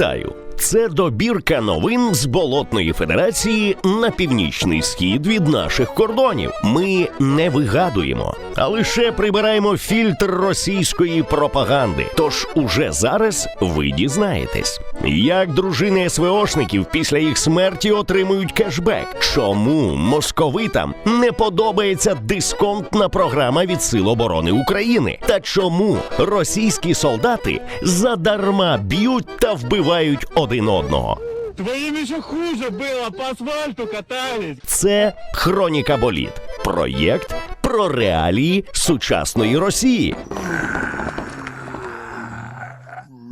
Вітаю! Це добірка новин з Болотної Федерації на північний схід від наших кордонів. Ми не вигадуємо, а лише прибираємо фільтр російської пропаганди. Тож уже зараз ви дізнаєтесь, як дружини СВОшників після їх смерті отримують кешбек. Чому московитам не подобається дисконтна програма від Сил оборони України? Та чому російські солдати задарма б'ють та вбивають один одного? Твоим еще хуже было, по асфальту катались. Це Хроніка Боліт. Проєкт про реалії сучасної Росії.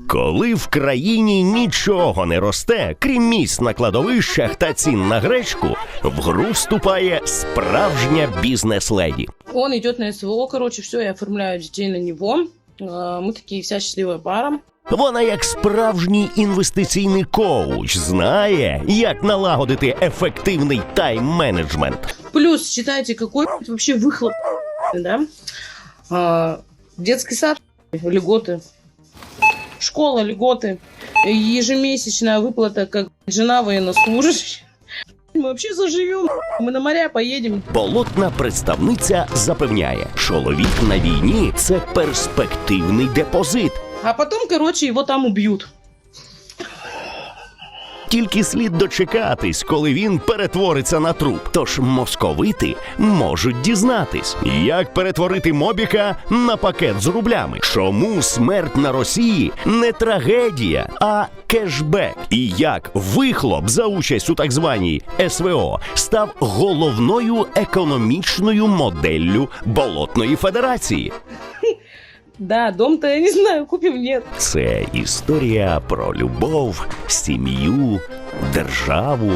Коли в країні нічого не росте, крім місць на кладовищах та цін на гречку, в гру вступає справжня бізнес-леді. Он идет на СВО, короче, все, я оформляю детей на него. Э, Мы такие вся счастливая пара. Вона, як справжній інвестиційний коуч, знає, як налагодити ефективний тайм-менеджмент. Плюс, считайте, какой вообще выхлоп, да? А, детский сад, льготы. Школа, льготы. Ежемесячная выплата, как жена военнослужащая. Мы вообще заживем. Мы на моря поедем. Болотна представниця запевняє, чоловік на війні це перспективний депозит. а потом, короче, его там убьют. Тільки слід дочекатись, коли він перетвориться на труп. Тож московити можуть дізнатись, як перетворити мобіка на пакет з рублями. Чому смерть на Росії не трагедія, а кешбек? І як вихлоп за участь у так званій СВО став головною економічною моделлю Болотної Федерації. Да, дом-то, я не знаю, купим, нет. Це історія про любов, сім'ю, державу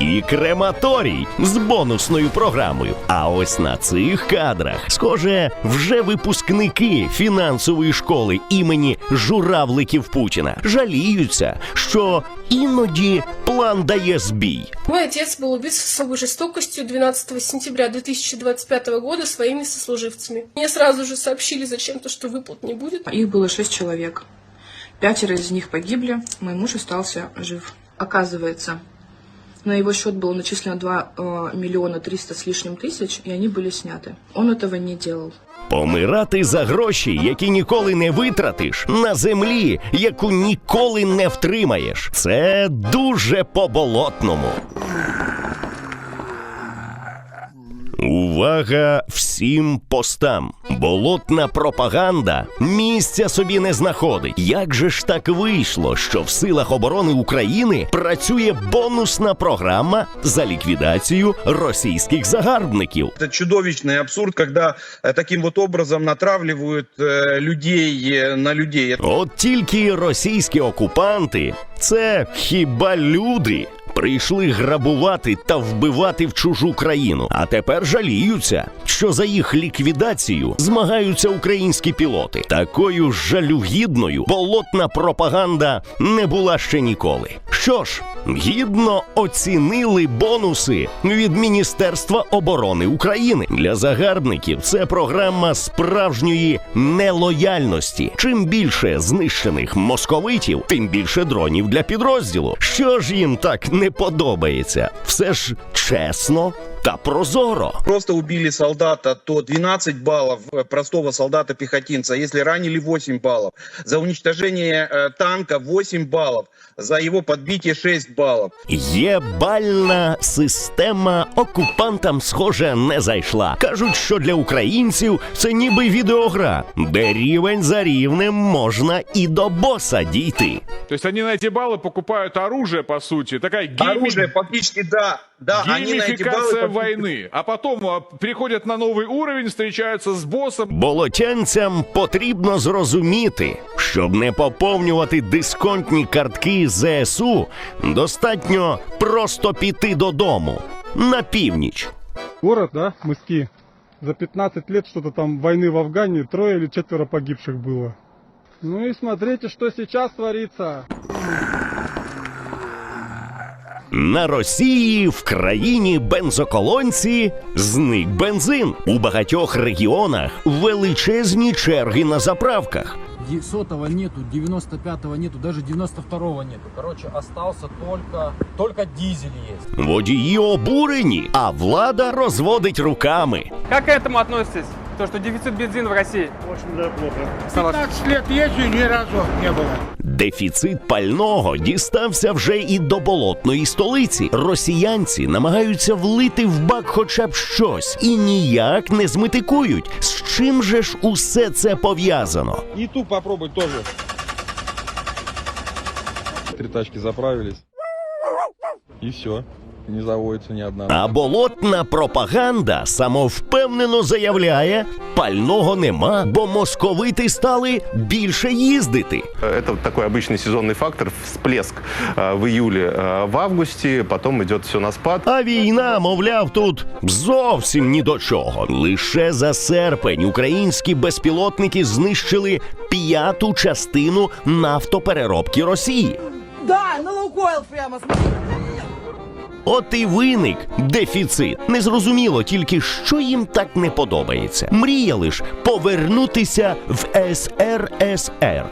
і крематорій з бонусною програмою. А ось на цих кадрах, схоже, вже випускники фінансової школи імені журавликів Путіна жаліються, що іноді план дає збій. Мой отец был убит с особой жестокостью 12 сентября 2025 года своими сослуживцами. Мне сразу же сообщили зачем-то, что выплат не будет. Их было шесть человек. Пятеро из них погибли, мой муж остался жив. Оказывается, на его счет было начислено 2 э, миллиона 300 с лишним тысяч, и они были сняты. Он этого не делал. Помирати за гроші, які ніколи не витратиш, на землі, яку ніколи не втримаєш. Це дуже по-болотному. Увага всім постам! Болотна пропаганда місця собі не знаходить. Як же ж так вийшло, що в силах оборони України працює бонусна програма за ліквідацію російських загарбників? Это чудовищный абсурд, когда э, таким вот образом натравливают э, людей э, на людей. От тільки російські окупанти це хіба люди. Прийшли грабувати та вбивати в чужу країну, а тепер жаліються, що за їх ліквідацію змагаються українські пілоти. Такою жалюгідною болотна пропаганда не була ще ніколи. Що ж, гідно оцінили бонуси від Міністерства оборони України для загарбників. Це програма справжньої нелояльності. Чим більше знищених московитів, тим більше дронів для підрозділу. Що ж їм так не подобається? Все ж чесно та прозоро. Просто убили солдата, то 12 баллов э, простого солдата-пехотинца. Если ранили 8 баллов. За уничтожение э, танка 8 баллов. За его подбитие 6 баллов. Є бальна система окупантам, схоже, не зайшла. Кажуть, що для українців це ніби відеогра, де рівень за рівнем можна і до боса дійти. То есть они на эти баллы покупают оружие, по сути. Такая гейми- Оружие фактически, да. Да, они на эти геймификация баллы... войны. А потом а, переходят на новый уровень, встречаются с боссом. Болотянцям потрібно зрозуміти, щоб не поповнювати дисконтні картки ЗСУ, достатньо просто піти додому на північ. город, да, Мыски. За 15 лет что-то там войны в Афгане, трое или четверо погибших было. Ну и смотрите, что сейчас творится. На Росії в країні бензоколонці зник бензин. У багатьох регіонах величезні черги на заправках. ди- сотого нету, 95-го нету, даже 92-го нету. Короче, остался только, только дизель есть. Водії обурені, а влада розводить руками. Как к этому относитесь? То, что дефицит бензина в России? 15 лет езжу, ни разу не было. Дефіцит пального дістався вже і до болотної столиці. Росіянці намагаються влити в бак хоча б щось і ніяк не зметикують. З чим же ж усе це пов'язано? И ту попробуй тоже. Три тачки заправились. И все Не заводится ни одна. А болотна пропаганда самовпевнено заявляє, пального нема, бо московити стали більше їздити. Это вот такой обычный сезонный фактор, всплеск э, в июле, э, в августе, потом идет все на спад. А війна, мовляв, тут зовсім ні до чого. Лише за серпень українські безпілотники знищили п'яту частину нафтопереробки Росії. Да, на Лукойл прямо. От і виник дефіцит. Незрозуміло тільки, що їм так не подобається. Мріяли ж повернутися в СРСР.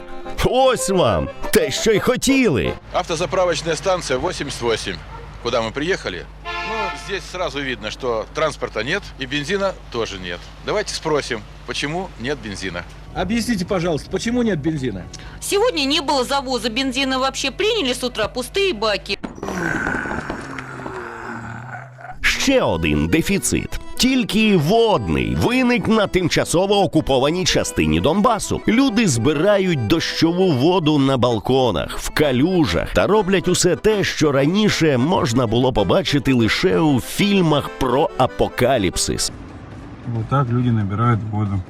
Ось вам те, що й хотіли. Автозаправочная станция 88, куда мы приехали. Ну, здесь сразу видно, что транспорта нет и бензина тоже нет. Давайте спросим, почему нет бензина. Объясните, пожалуйста, почему нет бензина? Сегодня не было завоза бензина вообще. Приняли с утра пустые баки. Ще один дефіцит. Тільки водний виник на тимчасово окупованій частині Донбасу. Люди збирають дощову воду на балконах, в калюжах та роблять усе те, що раніше можна було побачити лише у фільмах про апокаліпсис. Вот так люди набирают воду.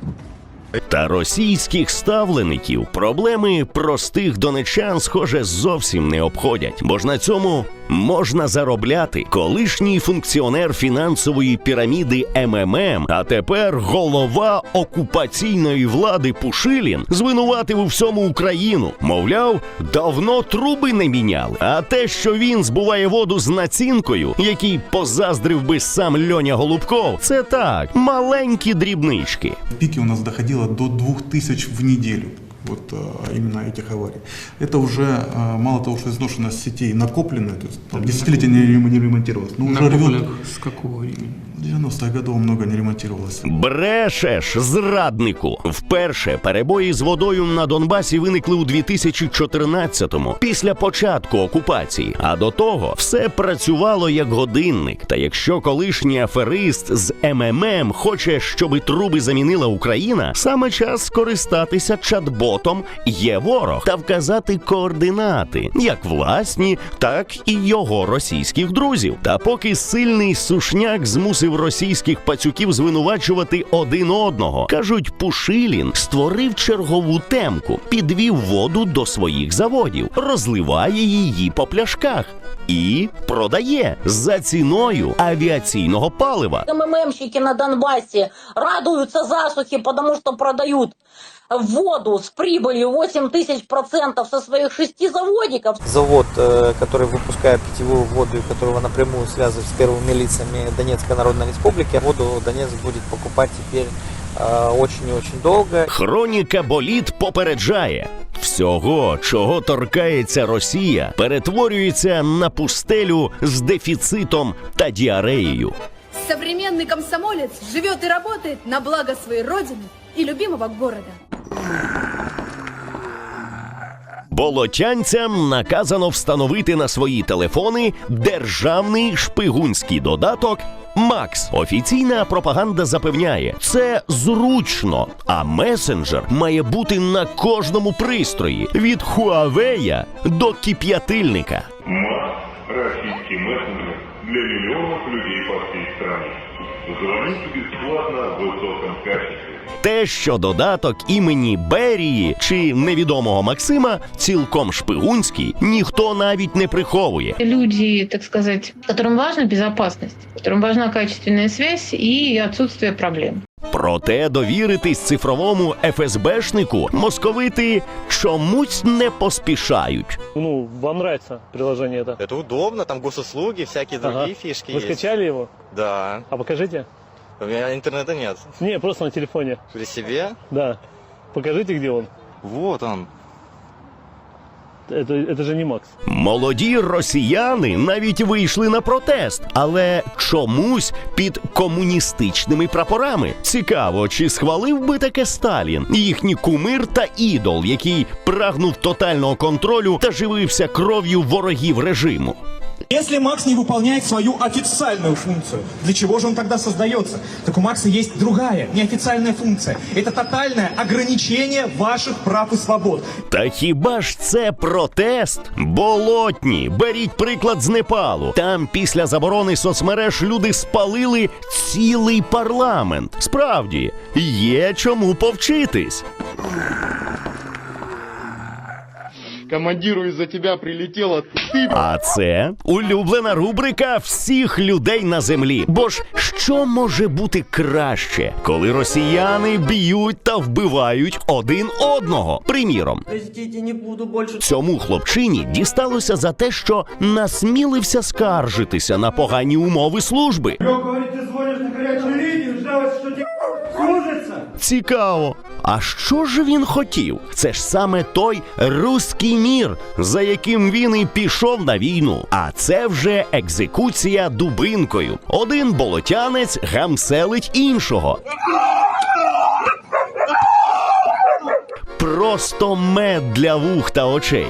Та російських ставлеників проблеми простих донечан, схоже, зовсім не обходять, бо ж на цьому можна заробляти. Колишній функціонер фінансової піраміди МММ, а тепер голова окупаційної влади Пушилін звинуватив у всьому Україну. Мовляв, давно труби не міняли. А те, що він збуває воду з націнкою, який позаздрив би сам Льоня Голубков, це так, маленькі дрібнички. пике у нас доходило до 2000 в неделю. Вот именно этих аварий. Это уже мало того, что изношенность сетей накопленная, то есть там, десятилетия не, не ремонтировалось, но уже рвет. С какого времени? 90-х годов много не ремонтировалось. Брешеш, зраднику. Вперше перебої з водою на Донбасі виникли у 2014-му, після початку окупації. А до того все працювало як годинник. Та якщо колишній аферист з МММ хоче, щоби труби замінила Україна, саме час скористатися чат-ботом є ворог та вказати координати, як власні, так і його російських друзів. Та поки сильний сушняк змусив російських пацюків звинувачувати один одного, кажуть, Пушилін створив чергову темку, підвів воду до своїх заводів, розливає її по пляшках. І продає за ціною авіаційного палива. МММщики на Донбассе радуются засухе, потому что продают воду с прибылью 8 тысяч процентов со своих шести заводиков. Завод, э, который выпускает питьевую воду и которого напрямую связывает с первыми лицами Донецкой Народной Республики, воду Донецк будет покупать теперь э, очень и очень долго. Хроніка Боліт попереджає. Всього, чого торкається Росія, перетворюється на пустелю з дефіцитом та діареєю. Современный комсомолец живет и работает на благо своей родины и любимого города. Болотянцям наказано встановити на свої телефони державний шпигунський додаток. Макс офіційна пропаганда запевняє, це зручно, а месенджер має бути на кожному пристрої від Huawei до кип'ятильника. Российский мессенджер для миллионов людей по всей стране. Звоните бесплатно в высоком качестве Те, що додаток імені Берії чи невідомого Максима цілком шпигунський, ніхто навіть не приховує. Люди, так сказать, которым важна безопасность, которым важна качественная связь и отсутствие проблем. Проте довіритись цифровому ФСБшнику московити чомусь не поспішають. Ну, вам нравится приложение это? Это удобно, там госуслуги, всякие другие фишки Вы скачали его? Да, А покажите. у меня интернета нет. Не, просто на телефоне. При себе? Да. Покажите, где он. Вот он. Это, это же не Макс. Молоді росіяни навіть вийшли на протест, але чомусь під комуністичними прапорами. Цікаво, чи схвалив би таке Сталін, їхній кумир та ідол, який прагнув тотального контролю та живився кров'ю ворогів режиму. Если Макс не выполняет свою официальную функцию, для чего же он тогда создается? Так у Макса есть другая, неофициальная функция. Это тотальное ограничение ваших прав и свобод. Та хіба ж це протест? Болотні, беріть приклад з Непалу. Там після заборони соцмереж люди спалили цілий парламент. Справді, є чому повчитись. Командиру из-за тебя прилетело. Ты, А це улюблена рубрика всіх людей на землі. Бо ж що може бути краще, коли росіяни б'ють та вбивають один одного? Приміром, Простите, не буду больше. цьому хлопчині дісталося за те, що насмілився скаржитися на погані умови служби. говорит, Цікаво. А що ж він хотів? Це ж саме той руський мір, за яким він і пішов на війну. А це вже екзекуція дубинкою. Один болотянець гамселить іншого. Просто мед для вух та очей.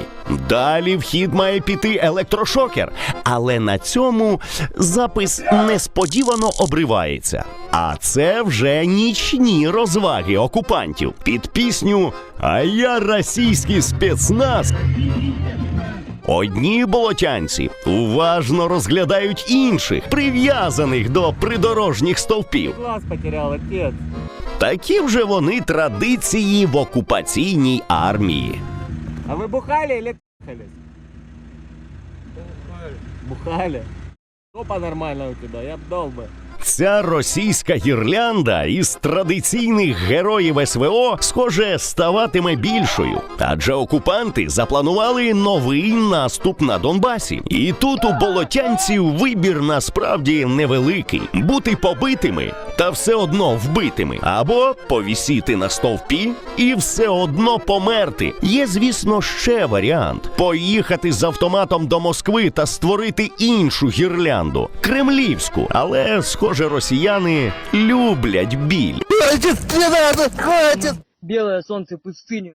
Далі в хід має піти електрошокер, але на цьому запис несподівано обривається. А це вже нічні розваги окупантів під пісню А я російський спецназ. Одні болотянці уважно розглядають інших, прив'язаних до придорожніх стовпів. глаз потерял, отец. Такі вже вони традиції в окупаційній армії. А ви бухали чи бухалі? Бухали. Бухали? Топа нормально у тебе, я б бы. Ця російська гірлянда із традиційних героїв СВО, схоже, ставатиме більшою. Адже окупанти запланували новий наступ на Донбасі. І тут у болотянців вибір насправді невеликий: бути побитими та все одно вбитими, або повісіти на стовпі і все одно померти. Є, звісно, ще варіант: поїхати з автоматом до Москви та створити іншу гірлянду кремлівську, але схоже, росіяни люблять біль. Белое солнце пустыни.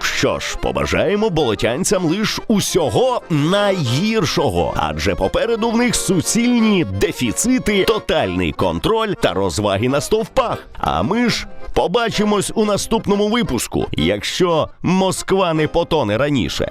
Що ж, побажаємо болотянцям лиш усього найгіршого, адже попереду в них суцільні дефіцити, тотальний контроль та розваги на стовпах. А ми ж побачимось у наступному випуску, якщо Москва не потоне раніше.